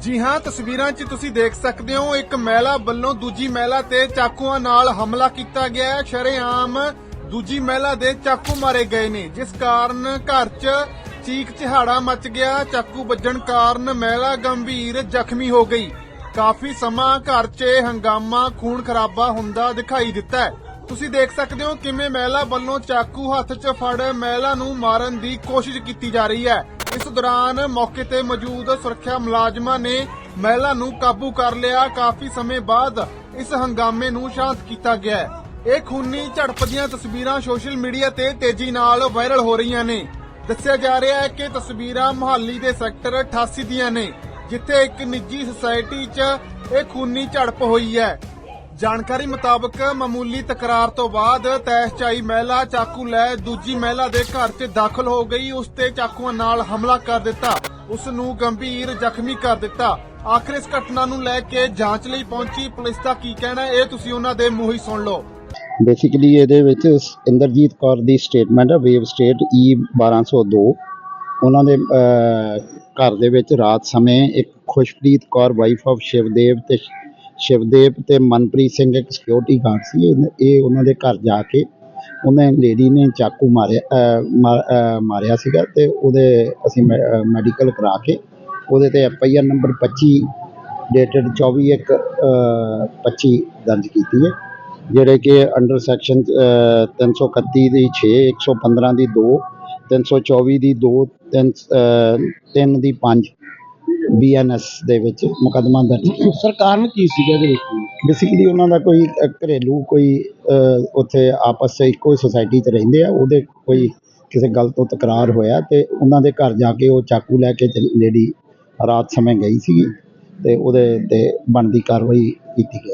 ਜੀ ਹਾਂ, ਤਸਵੀਰਾਂ 'ਚ ਤੁਸੀਂ ਦੇਖ ਸਕਦੇ ਹੋ, ਇੱਕ ਮਹਿਲਾ ਵੱਲੋਂ ਦੂਜੀ ਮਹਿਲਾ ਤੇ ਚਾਕੂਆਂ ਨਾਲ ਹਮਲਾ ਕੀਤਾ ਗਿਆ ਹੈ। ਸ਼ਰੇਆਮ ਦੂਜੀ ਮਹਿਲਾ ਦੇ ਚਾਕੂ ਮਾਰੇ ਗਏ ਨੇ, ਜਿਸ ਕਾਰਨ ਘਰ 'ਚ ਚੀਕ ਚਿਹਾੜਾ ਮਚ ਗਿਆ। ਚਾਕੂ ਵੱਜਣ ਕਾਰਨ ਮਹਿਲਾ ਗੰਭੀਰ ਜ਼ਖਮੀ ਹੋ ਗਈ। ਕਾਫੀ ਸਮਾਂ ਘਰ 'ਚ ਹੰਗਾਮਾ, ਖੂਨ ਖਰਾਬਾ ਹੁੰਦਾ ਦਿਖਾਈ ਦਿੱਤਾ ਹੈ। ਤੁਸੀਂ ਦੇਖ ਸਕਦੇ ਹੋ ਕਿਵੇਂ ਮਹਿਲਾ ਵੱਲੋਂ ਚਾਕੂ ਹੱਥ 'ਚ ਫੜ ਮਹਿਲਾ ਨੂੰ ਮਾਰਨ ਦੀ ਕੋਸ਼ਿਸ਼ ਕੀਤੀ ਜਾ ਰਹੀ ਹੈ। ਇਸ ਦੌਰਾਨ ਮੌਕੇ ਤੇ ਮੌਜੂਦ ਸੁਰੱਖਿਆ ਮੁਲਾਜ਼ਮਾਂ ਨੇ ਮਹਿਲਾ ਨੂੰ ਕਾਬੂ ਕਰ ਲਿਆ। ਕਾਫੀ ਸਮੇਂ ਬਾਅਦ ਇਸ ਹੰਗਾਮੇ ਨੂੰ ਸ਼ਾਂਤ ਕੀਤਾ ਗਿਆ ਹੈ। ਇਹ ਖੂਨੀ ਝੜਪ ਦੀਆਂ ਤਸਵੀਰਾਂ ਸੋਸ਼ਲ ਮੀਡੀਆ ਤੇ ਤੇਜ਼ੀ ਨਾਲ ਵਾਇਰਲ ਹੋ ਰਹੀਆਂ ਨੇ। ਦੱਸਿਆ ਜਾ ਰਿਹਾ ਹੈ ਕਿ ਤਸਵੀਰਾਂ ਮੁਹੱਲੀ ਦੇ ਸੈਕਟਰ 88 ਦੀਆਂ ਨੇ, ਜਿੱਥੇ ਇੱਕ ਨਿੱਜੀ ਸੁਸਾਇਟੀ 'ਚ ਇਹ ਖੂਨੀ ਝੜਪ ਹੋਈ ਹੈ। ਜਾਣਕਾਰੀ ਮੁਤਾਬਕ ਮਾਮੂਲੀ ਤਕਰਾਰ ਤੋਂ ਬਾਅਦ ਤੈਸ਼ਚਾਈ ਮਹਿਲਾ ਚਾਕੂ ਲੈ ਦੂਜੀ ਮਹਿਲਾ ਦੇ ਘਰ 'ਚ ਦਾਖਲ ਹੋ ਗਈ। ਉਸ ਤੇ ਚਾਕੂਆਂ ਨਾਲ ਹਮਲਾ ਕਰ ਦਿੱਤਾ। ਉਸ ਨੂੰ ਗੰਭੀਰ ਜ਼ਖਮੀ ਕਰ ਦਿੱਤਾ। ਆਖਰ ਇਸ ਘਟਨਾ ਨੂੰ ਲੈ ਕੇ ਜਾਂਚ ਲਈ ਪਹੁੰਚੀ ਪੁਲਿਸ ਦਾ ਕੀ ਕਹਿਣਾ ਇਹ ਤੁਸੀਂ ਉਹਨਾਂ ਦੇ ਮੂੰਹ ਹੀ ਸੁਣ ਲਓ। ਬੇਸਿਕਲੀ ਇਹਦੇ ਵਿੱਚ ਇੰਦਰਜੀਤ ਕੌਰ ਦੀ ਸਟੇਟਮੈਂਟ ਹੈ ਵੇਵ ਸਟੇਟ ਈ 1202 ਉਹਨਾਂ ਦੇ ਘਰ ਦੇ ਵਿੱਚ ਰਾਤ ਸਮੇਂ ਇੱਕ ਖੁਸ਼ਪ੍ਰੀਤ ਕੌਰ ਵਾਈਫ ਆਫ ਸ਼ਿਵਦੇਵ ਤੇ ਸ਼ਿਵਦੇਵ ਤੇ ਮਨਪ੍ਰੀਤ ਸਿੰਘ ਇੱਕ ਸਿਕਿਉਰਿਟੀ ਗਾਰਡ ਸੀ। ਇਹ- ਇਹ ਉਹਨਾਂ ਦੇ ਘਰ ਜਾ ਕੇ ਉਹਨੇ ਲੇਡੀ ਨੇ ਚਾਕੂ ਮਾਰਿਆ ਅਹ, ਮਾ- ਅਹ, ਮਾਰਿਆ ਸੀਗਾ ਤੇ ਉਹਦੇ ਅਸੀਂ ਮੈਡੀਕਲ ਕਰਾ ਕੇ ਉਹਦੇ ਤੇ F I R number 25 dated 24 ਇੱਕ ਅਹ, 25 ਦਰਜ ਕੀਤੀ ਹੈ। ਜਿਹੜੇ ਕਿ ਅੰਡਰ ਸੈਕਸ਼ਨ 331 ਦੀ 6 115 ਦੀ 2 324 ਦੀ 2 3 ਦੀ 5 ਬੀਐਨਐਸ ਦੇ ਵਿੱਚ ਮੁਕੱਦਮਾ ਦਰਜ ਕੀਤਾ। ਸਰ ਕਾਰਨ ਕੀ ਸੀਗਾ ਇਹਦੇ ਵਿੱਚ? ਬੇਸਿਕਲੀ ਉਹਨਾਂ ਦਾ ਕੋਈ ਅ, ਘਰੇਲੂ ਕੋਈ ਅ, ਉੱਥੇ ਆਪਸ 'ਚ ਇੱਕੋ ਸੁਸਾਇਟੀ 'ਚ ਰਹਿੰਦੇ ਆ ਉਹਦੇ ਕੋਈ ਕਿਸੇ ਗੱਲ ਤੋਂ ਤਕਰਾਰ ਹੋਇਆ ਤੇ ਉਹਨਾਂ ਦੇ ਘਰ ਜਾ ਕੇ ਉਹ ਚਾਕੂ ਲੈ ਕੇ ਲੇਡੀ ਰਾਤ ਸਮੇਂ ਗਈ ਸੀਗੀ ਤੇ ਉਹਦੇ ਤੇ ਬਣਦੀ ਕਾਰਵਾਈ ਕੀਤੀ ਗਈ।